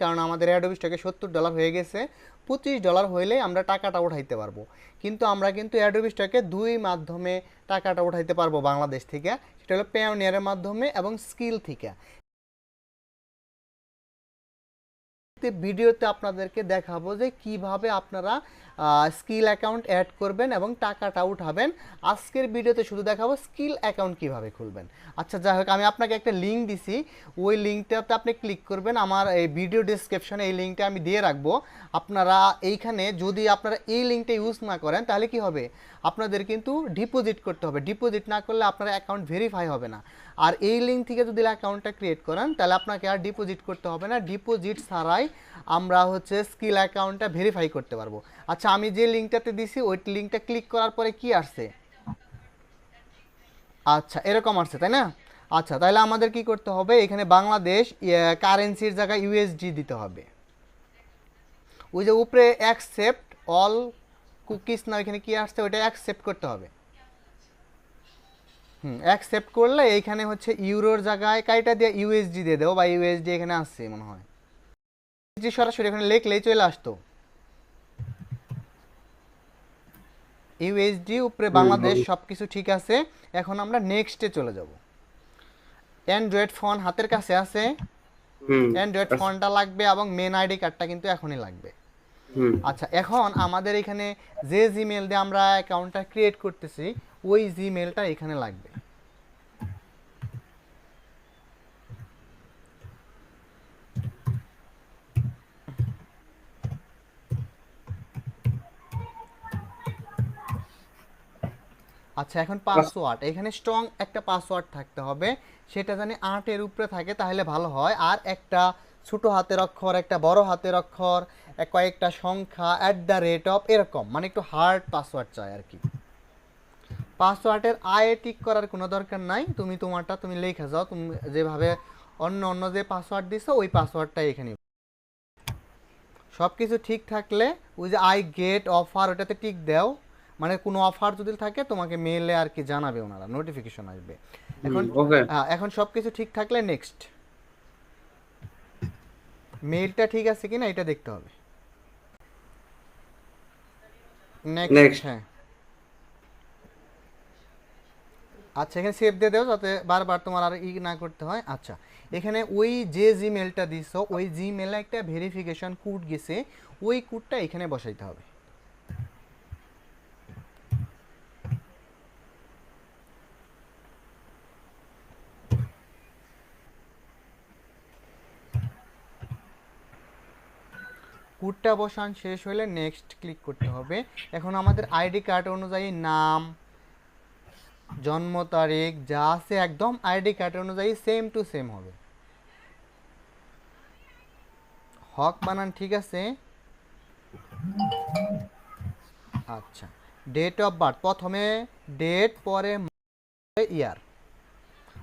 কারণ আমাদের অ্যাডোবি স্টকে সত্তর ডলার হয়ে গেছে, পঁচিশ ডলার হইলে আমরা টাকাটা উঠাইতে পারব। কিন্তু আমরা কিন্তু অ্যাডোবি স্টকে দুই মাধ্যমে টাকাটা উঠাইতে পারব বাংলাদেশ থেকে, সেটা হলো পেওনিয়ারের মাধ্যমে এবং স্কিল থেকে। ভিডিওতে আপনাদেরকে দেখাবো যে কীভাবে আপনারা স্কিল অ্যাকাউন্ট অ্যাড করবেন এবং টাকাটা উঠাবেন। আজকের ভিডিওতে শুধু দেখাবো স্কিল অ্যাকাউন্ট কীভাবে খুলবেন। আচ্ছা যাই হোক, আমি আপনাকে একটা লিঙ্ক দিছি। ওই লিঙ্কটাতে আপনি ক্লিক করবেন। আমার এই ভিডিও ডিসক্রিপশনে এই লিঙ্কটা আমি দিয়ে রাখব। আপনারা এইখানে যদি আপনারা এই লিঙ্কটা ইউজ না করেন, তাহলে কি হবে? আপনাদের কিন্তু ডিপোজিট করতে হবে। ডিপোজিট না করলে আপনার অ্যাকাউন্ট ভেরিফাই হবে না। আর এই লিঙ্ক থেকে যদি অ্যাকাউন্টটা ক্রিয়েট করেন, তাহলে আপনাকে আর ডিপোজিট করতে হবে না। ডিপোজিট ছাড়াই আমরা হচ্ছে স্কিল অ্যাকাউন্টটা ভেরিফাই করতে পারব। আচ্ছা আমি যে লিঙ্কটাতে দিছি, ওই লিঙ্কটা ক্লিক করার পরে কি আসছে? আচ্ছা এরকম আসছে, তাই না? আচ্ছা তাহলে আমাদের কি করতে হবে? এখানে বাংলাদেশ কারেন্সির জায়গায় ইউএসডি দিতে হবে। ওই যে উপরে অ্যাকসেপ্ট অল কুকিজ না এখানে কি আসছে? ওইটা অ্যাকসেপ্ট করতে হবে। হুম অ্যাকসেপ্ট করলে এইখানে হচ্ছে ইউরোর জায়গায় কাইটা দিয়ে ইউএসডি দিয়ে দেবো, বা ইউএসডি এখানে আসছে, মনে হয়। সরাসরি এখানে লিখলেই চলে আসতো। ইউএসডি উপরে বাংলাদেশ সব কিছু ঠিক আছে। এখন আমরা নেক্সটে চলে যাব। অ্যান্ড্রয়েড ফোন হাতের কাছে আছে। হুম অ্যান্ড্রয়েড ফোনটা লাগবে এবং মেন আইডি কার্ডটা কিন্তু এখনই লাগবে। হুম। আচ্ছা এখন আমাদের এখানে যে জিমেল দিয়ে আমরা অ্যাকাউন্টটা ক্রিয়েট করতেছি ওই জিমেলটা এখানে লাগবে। আচ্ছা এখন পাসওয়ার্ড এখানে স্ট্রং একটা পাসওয়ার্ড থাকতে হবে। সেটা জানি আটের উপরে থাকে তাহলে ভালো হয়। আর একটা ছোট হাতের অক্ষর একটা বড় হাতের অক্ষর কয়েকটা সংখ্যা অ্যাট দ্য রেট অফ এরকম। মানে একটু হার্ড পাসওয়ার্ড চাই আর কি। পাসওয়ার্ডের আয়ে টিক করার কোনো দরকার নাই। তুমি তোমারটা তুমি লিখে যাও। তুমি যেভাবে অন্য অন্য যে পাসওয়ার্ড দিছো ওই পাসওয়ার্ডটাই এখানে সব কিছু ঠিক থাকলে ওই যে আই গেট অফার ওটাতে টিক দাও। মানে কোনো অফার যদি থাকে তোমাকে মেলে আর কি জানাবে ওনারা নোটিফিকেশন আসবে। এখন হ্যাঁ এখন সব কিছু ঠিক থাকলে নেক্সট মেইলটা ঠিক আছে কিনা এটা দেখতে হবে। নেক্সট হ্যাঁ। আচ্ছা এখানে সেভ দিয়ে দাও যাতে বারবার তোমার আর ই না করতে হয়। আচ্ছা এখানে ওই যে জিমেলটা দিছো ওই জিমেলে একটা ভেরিফিকেশন কোড গেছে ওই কোডটা এখানে বসাইতে হবে। কোডটা বসান, শেষ হলে নেক্সট ক্লিক করতে হবে। এখন আমাদের আইডি কার্ড অনুযায়ী নাম, জন্ম তারিখ, যা আছে একদম আইডি কার্ড অনুযায়ী সেম টু সেম হবে। হক বানান, ঠিক আছে? আচ্ছা। ডেট অফ বার্থ প্রথমে ডেট পরে ইয়ার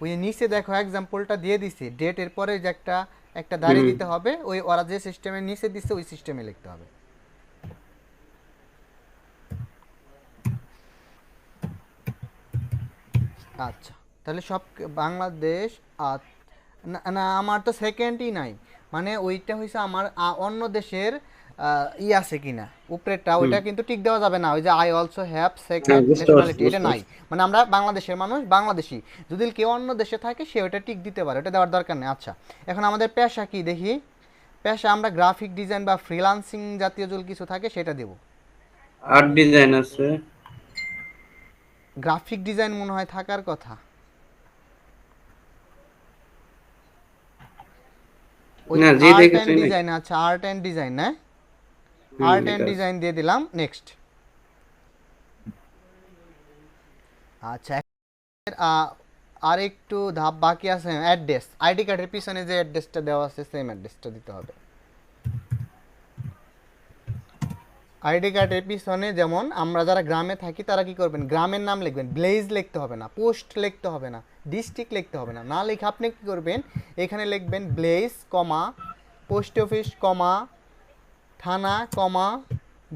ওই নিচে দেখো এক্সাম্পলটা দিয়ে দিছি। ডেট এর পরে যে একটা একটা দাঁড়িয়ে দিতে হবে ওই ওরা যে সিস্টেমে নিচে দিচ্ছে ওই সিস্টেমে লিখতে হবে। আচ্ছা তাহলে সব বাংলাদেশ আর না না আমার তো সেকেন্ডই নাই। মানে ওইটা হয়েছে আমার অন্য দেশের ই আছে কিনা? উপরেরটা ওইটা কিন্তু টিক দেওয়া যাবে না। ওই যে I also have second nationality এটা নাই। মানে আমরা বাংলাদেশের মানুষ বাংলাদেশি। যদি কেউ অন্য দেশে থাকে সে ওটা টিক দিতে পারে। ওটা দেওয়ার দরকার নেই। আচ্ছা এখন আমাদের পেশা কি দেখি? পেশা আমরা গ্রাফিক ডিজাইন বা ফ্রিলান্সিং জাতীয় যদি কিছু থাকে সেটা দেব। আর্ট ডিজাইন আছে। গ্রাফিক ডিজাইন মনে হয় থাকার কথা। না, দেখেছি ডিজাইন আচ্ছা আর্ট এন্ড ডিজাইন না আর্ট এন্ড ডিজাইন দিয়ে দিলাম নেক্সট আচ্ছা আর একটু ধাপ বাকি আছে অ্যাড্রেস আইডি কার্ডের পিছনে যে অ্যাড্রেসটা দেওয়া আছে সেম অ্যাড্রেসটা দিতে হবে। আইডি কার্ডের পিছনে যেমন আমরা যারা গ্রামে থাকি তারা কি করবেন? গ্রামের নাম লিখবেন ব্লেজ লিখতে হবে না পোস্ট লিখতে হবে না ডিস্ট্রিক্ট লিখতে হবে না। না লিখে আপনি কি করবেন? এখানে লিখবেন ব্লেজ কমা পোস্ট অফিস কমা থানা, কমা,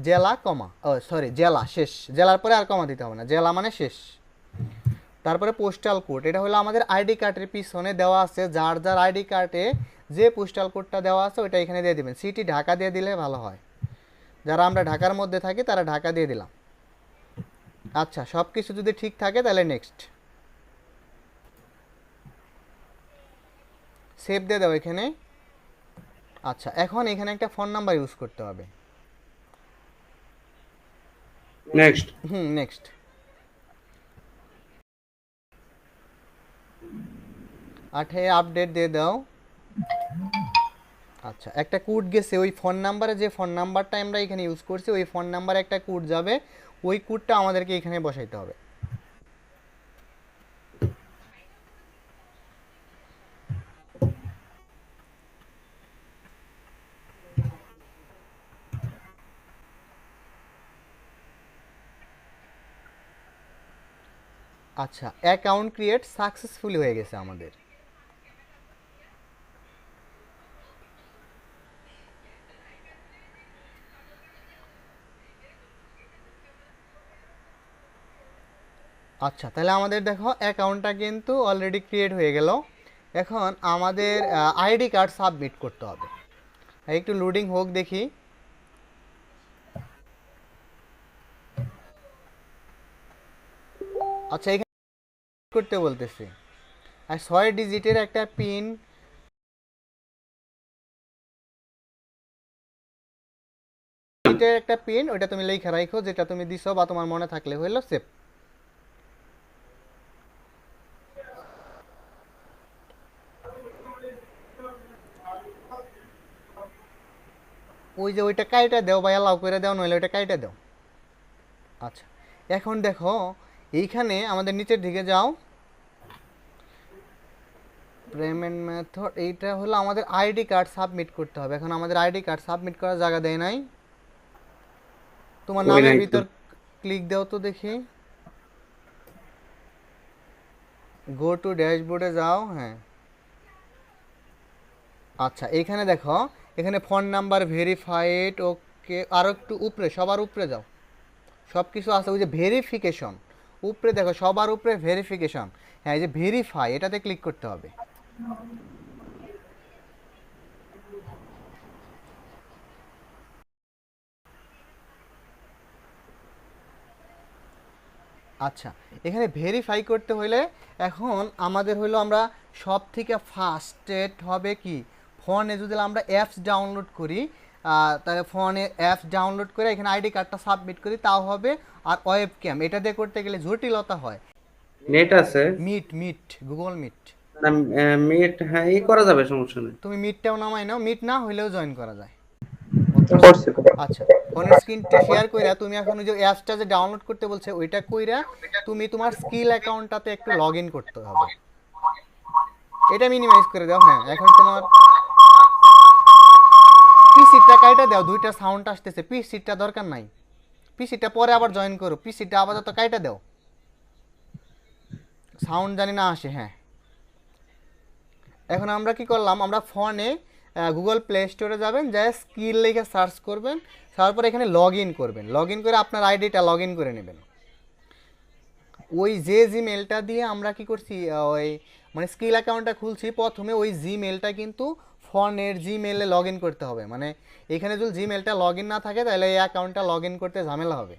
জেলা, কমা। ও সরি জেলা, শেষ। জেলার পরে আর কমা দিতে হবে না। জেলা মানে শেষ। তারপরে পোস্টাল কোড এটা হলো আমাদের আইডি কার্ডের পিছনে দেওয়া আছে। যার যার আইডি কার্ডে যে পোস্টাল কোডটা দেওয়া আছে, ওইটা এখানে দিয়ে দিবেন। সিটি ঢাকা দিয়ে দিলে ভালো হয়। যারা আমরা ঢাকার মধ্যে থাকি, তারা ঢাকা দিয়ে দিলাম। আচ্ছা সব কিছু যদি ঠিক থাকে, তাহলে নেক্সট সেভ দিয়ে দাও এখানে। আচ্ছা এখন এখানে একটা ফোন নাম্বার ইউজ করতে হবে। নেক্সট হুম নেক্সট আঠে আপডেট দিয়ে দাও। আচ্ছা একটা কোড গেছে ওই ফোন নাম্বারে যে ফোন নাম্বারটা আমরা এখানে ইউজ করছি ওই ফোন নাম্বারে একটা কোড যাবে ওই কোডটা আমাদেরকে এখানে বসাইতে হবে। আচ্ছা অ্যাকাউন্ট ক্রিয়েট সাকসেসফুলি হয়ে গেছে আমাদের। আচ্ছা তাহলে আমাদের দেখো অ্যাকাউন্টটা কিন্তু অলরেডি ক্রিয়েট হয়ে গেল। এখন আমাদের আইডি কার্ড সাবমিট করতে হবে। একটু লোডিং হোক দেখি। আচ্ছা করতে বলতেছি। আর ছয় ডিজিটের একটা পিন ডিজিটের একটা পিন ওইটা তুমি লেখা রাখো যেটা তুমি দিছো বা তোমার মনে থাকলে হইল সেভ ওই যে ওইটা কাইটা দাও বা অ্যালাউ করে দাও, নইলে ওইটা কাইটা দাও। আচ্ছা এখন দেখো এইখানে আমাদের নিচের দিকে যাও। পেমেন্ট মেথড এইটা হলো আমাদের আইডি কার্ড সাবমিট করতে হবে। এখন আমাদের আইডি কার্ড সাবমিট করার জায়গা দেয় নাই। তোমার নামের ভিতর ক্লিক দাও তো দেখি। গো টু ড্যাশবোর্ডে যাও হ্যাঁ। আচ্ছা এখানে দেখো এখানে ফোন নাম্বার ভেরিফাইড ওকে আরও একটু উপরে সবার উপরে যাও। সব কিছু আছে ওই যে ভেরিফিকেশন উপরে দেখো, সবার উপরে ভেরিফিকেশন হ্যাঁ এই যে ভেরিফাই এটাতে ক্লিক করতে হবে। আচ্ছা এখানে ভেরিফাই করতে হলে এখন আমাদের হইল আমরা সব থেকে ফার্স্টেড হবে কি? ফোনে যদি আমরা অ্যাপস ডাউনলোড করি আহ, তাহলে ফোনে অ্যাপস ডাউনলোড করে এখানে আইডি কার্ডটা সাবমিট করি তাও হবে। আর ওয়েব ক্যাম এটা দিয়ে করতে গেলে জটিলতা হয়। নেট আছে। Meet meet Google meet meet হ্যাঁ ই করা যাবে সমস্যা নেই। তুমি মিটটাও নামাই নাও মিট না হইলেও জয়েন করা যায়। আচ্ছা ফোনের স্ক্রিনটা শেয়ার কইরা তুমি এখন ওই যে অ্যাপসটা যে ডাউনলোড করতে বলছে ওইটা কইরা তুমি তোমার স্কিল অ্যাকাউন্টটাতে একটু লগ ইন করতে হবে। এটা মিনিমাইজ করে দাও হ্যাঁ এখন তোমার পিসিটা কাইটা দাও, দুইটা সাউন্ড আসতেছে পি পিসিটা দরকার নাই। পি পিসিটা পরে আবার জয়েন করো পিসিটা আপাতত কাইটা দাও। সাউন্ড জানি না আসে হ্যাঁ। এখন আমরা কি করলাম, আমরা ফোনে গুগল প্লে স্টোরে যাবেন যা স্কিল লিখে সার্চ করবেন তারপর এখানে লগ ইন করবেন। লগ ইন করে আপনার আইডিটা লগ ইন করে নেবেন। ওই যে জিমেলটা দিয়ে আমরা কি করছি ওই মানে স্কিল অ্যাকাউন্টটা খুলছি, প্রথমে ওই জিমেলটা কিন্তু ফোনের জিমেলে লগ ইন করতে হবে। মানে এখানে যদি জিমেলটা লগ ইন না থাকে, তাহলে এই অ্যাকাউন্টটা লগ ইন করতে ঝামেলা হবে।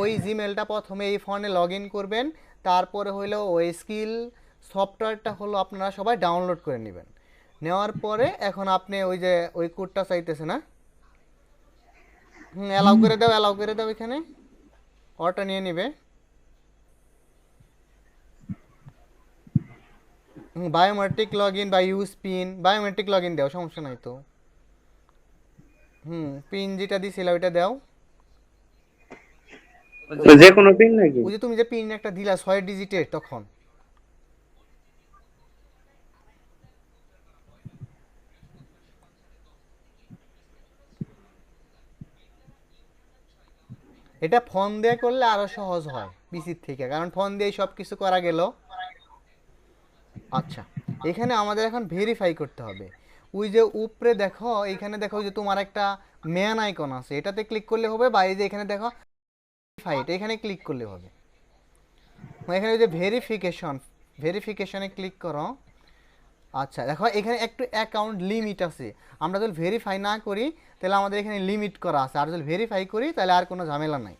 ওই জিমেলটা প্রথমে এই ফোনে লগ ইন করবেন, তারপরে হলো ওই স্কিল সফটওয়্যারটা হলো আপনারা সবাই ডাউনলোড করে নেবেন। নেওয়ার পরে এখন আপনি ওই যে, ওই কোডটা চাইতেছে না? হুম অ্যালাউ করে দাও অ্যালাউ করে দাও এখানে। অটো নিয়ে নিবে। বায়োমেট্রিক লগ ইন বা use pin biometric log in দাও সমস্যা নাই তো। হুম পিন যেটা দিছিল ওইটা দাও। যে কোনো পিন নাকি? ওই যে তুমি যে পিন একটা দিলা ছয় ডিজিটের তখন। এটা ফোন দিয়ে করলে আরও সহজ হয় পিসির থেকে। কারণ ফোন দিয়ে সব কিছু করা গেল। আচ্ছা। এখানে আমাদের এখন ভেরিফাই করতে হবে। ওই যে উপরে দেখো, এখানে দেখো যে তোমার একটা ম্যান আইকন আছে। এটাতে ক্লিক করলে হবে বা এই যে এখানে দেখো ভেরিফাইড এখানে ক্লিক করলে হবে। এখানে ওই যে ভেরিফিকেশন ভেরিফিকেশনে ক্লিক করো। আচ্ছা দেখো এখানে একটু অ্যাকাউন্ট লিমিট আছে। আমরা যদি ভেরিফাই না করি, তাহলে আমাদের এখানে লিমিট করা আছে। আর যদি ভেরিফাই করি, তাহলে আর কোনো ঝামেলা নাই।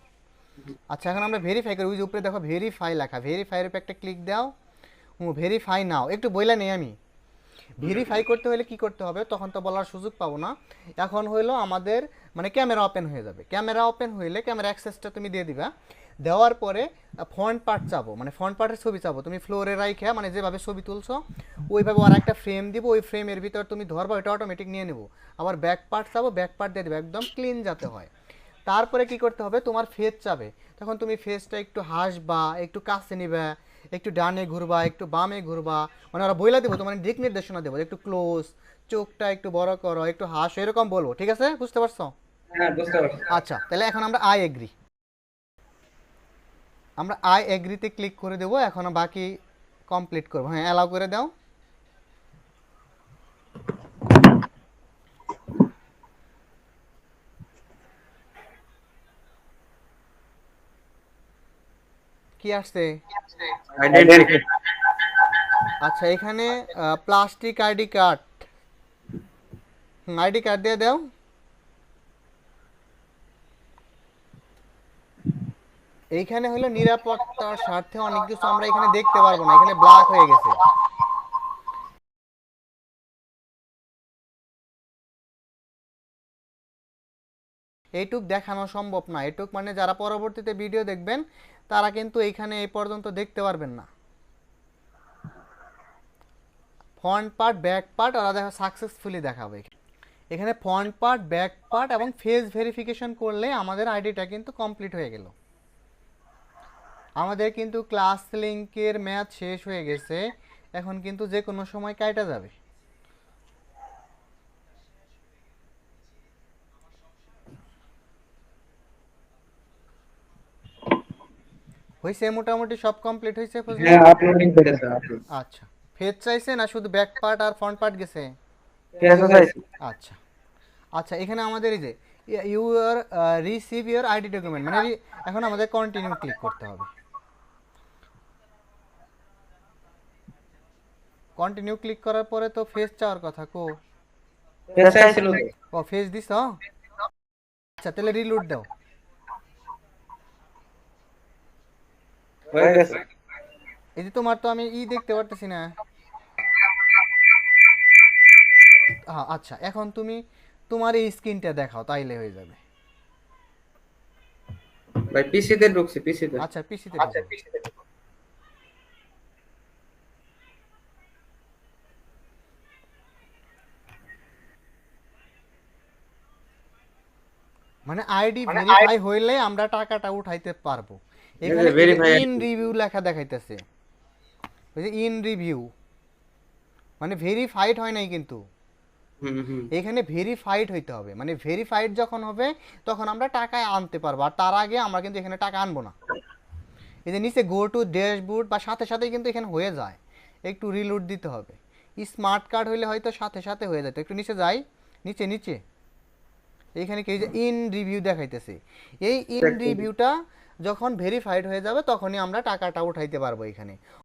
আচ্ছা এখন আমরা ভেরিফাই করি। ওই যে উপরে দেখো ভেরিফাই লেখা। ভেরিফাইয়ের উপরে একটা ক্লিক দাও। ভেরিফাই নাও একটু বইলা নেই আমি। ভেরিফাই করতে হলে কি করতে হবে? তখন তো বলার সুযোগ পাবো না। এখন হইল আমাদের মানে ক্যামেরা ওপেন হয়ে যাবে। ক্যামেরা ওপেন হইলে ক্যামেরা অ্যাক্সেসটা তুমি দিয়ে দিবা। দেওয়ার পরে ফ্রন্ট পার্ট চাবো। মানে ফ্রন্ট পার্টের ছবি চাবো। তুমি ফ্লোরে রাইখা মানে যেভাবে ছবি তুলছো, ওইভাবে আর একটা ফ্রেম দিব। ওই ফ্রেমের ভিতর তুমি ধরবা, ওইটা অটোমেটিক নিয়ে নেব। আবার ব্যাক পার্ট চাবো ব্যাক পার্ট দিয়ে দেবে। একদম ক্লিন যাতে হয়। তারপরে কি করতে হবে? তোমার ফেস চাবে। তখন তুমি ফেসটা একটু হাসবা, একটু কাছে নিবা। একটু ডানে ঘুরবা একটু বামে ঘুরবা মানে ওরা বইলা দেবো তোমার দিক নির্দেশনা দেবো একটু ক্লোজ চোখটা একটু বড় করো একটু হাসো এরকম বলব ঠিক আছে? বুঝতে পারছ? হ্যাঁ বুঝতে আচ্ছা তাহলে এখন আমরা আই এগ্রি আমরা আই এগ্রিতে ক্লিক করে দেবো এখন বাকি কমপ্লিট করব। হ্যাঁ অ্যালাউ করে দাও। কি আসছে? আচ্ছা এখানে plastic ID card ID card দিয়ে দাও। এইখানে হলো নিরাপত্তার স্বার্থে অনেক কিছু আমরা এখানে দেখতে পারব না, এখানে ব্ল্যাক হয়ে গেছে। এইটুক দেখানো সম্ভব না, এটুক মানে যারা পরবর্তীতে ভিডিও দেখবেন তারা কিন্তু এইখানে এই পর্যন্ত দেখতে পারবেন না। ফ্রন্ট পার্ট ব্যাক পার্ট ওরা দেখা সাকসেসফুলি দেখাবে এখানে। ফ্রন্ট পার্ট ব্যাক পার্ট এবং ফেস ভেরিফিকেশন করলে আমাদের আইডিটা কিন্তু কমপ্লিট হয়ে গেল। আমাদের কিন্তু ক্লাস লিঙ্কের ম্যাচ শেষ হয়ে গেছে। এখন কিন্তু যে কোনো সময় কাটা যাবে। হয়েছে মোটামুটি সব কমপ্লিট ফজলুল? হ্যাঁ আপলোডিং করেছে আপলোড আচ্ছা। ফেস চাইছে না শুধু ব্যাক পার্ট আর ফ্রন্ট পার্ট গেছে? কেসও চাইছি আচ্ছা। আচ্ছা এখানে আমাদের এই যে you are receive your ID document মানে এখন আমাদের কন্টিনিউ ক্লিক করতে হবে। কন্টিনিউ ক্লিক করার পরে তো ফেস চাওয়ার কথা কো। কেস চাইছিল ও ফেস দিছ? আচ্ছা তাহলে রিলোড দাও। হয়ে গেছে। এই যে তোমার তো আমি ই দেখতে পারতেছি না। হ্যাঁ আচ্ছা এখন তুমি তোমার এই স্ক্রিনটা দেখাও তাইলে হয়ে যাবে। ভাই পিসিতে ঢুকছি পিসিতে আচ্ছা পিসিতে আচ্ছা পিসিতে মানে আইডি ভেরিফাই হইলে আমরা টাকাটা উঠাইতে পারব। এখানে ইন রিভিউ লেখা দেখাইতেছে। ইন রিভিউ মানে ভেরিফাইড হয় নাই কিন্তু। এখানে ভেরিফাইড হইতে হবে। মানে ভেরিফাইড যখন হবে তখন আমরা টাকায় আনতে পারব। আর তার আগে আমরা কিন্তু এখানে টাকা আনব না। এই যে নিচে গো টু ড্যাশবোর্ড বা সাথে সাথে কিন্তু এখানে হয়ে যায়। একটু রিলোড দিতে হবে। স্মার্ট কার্ড হইলে হয়তো সাথে সাথে হয়ে যেত। একটু নিচে যাই। নিচে নিচে। এইখানে কি যে ইন রিভিউ দেখাইতেছে। এই ইন রিভিউটা যখন ভেরিফাইড হয়ে যাবে তখনই আমরা টাকাটা উঠাইতে পারব এখানে।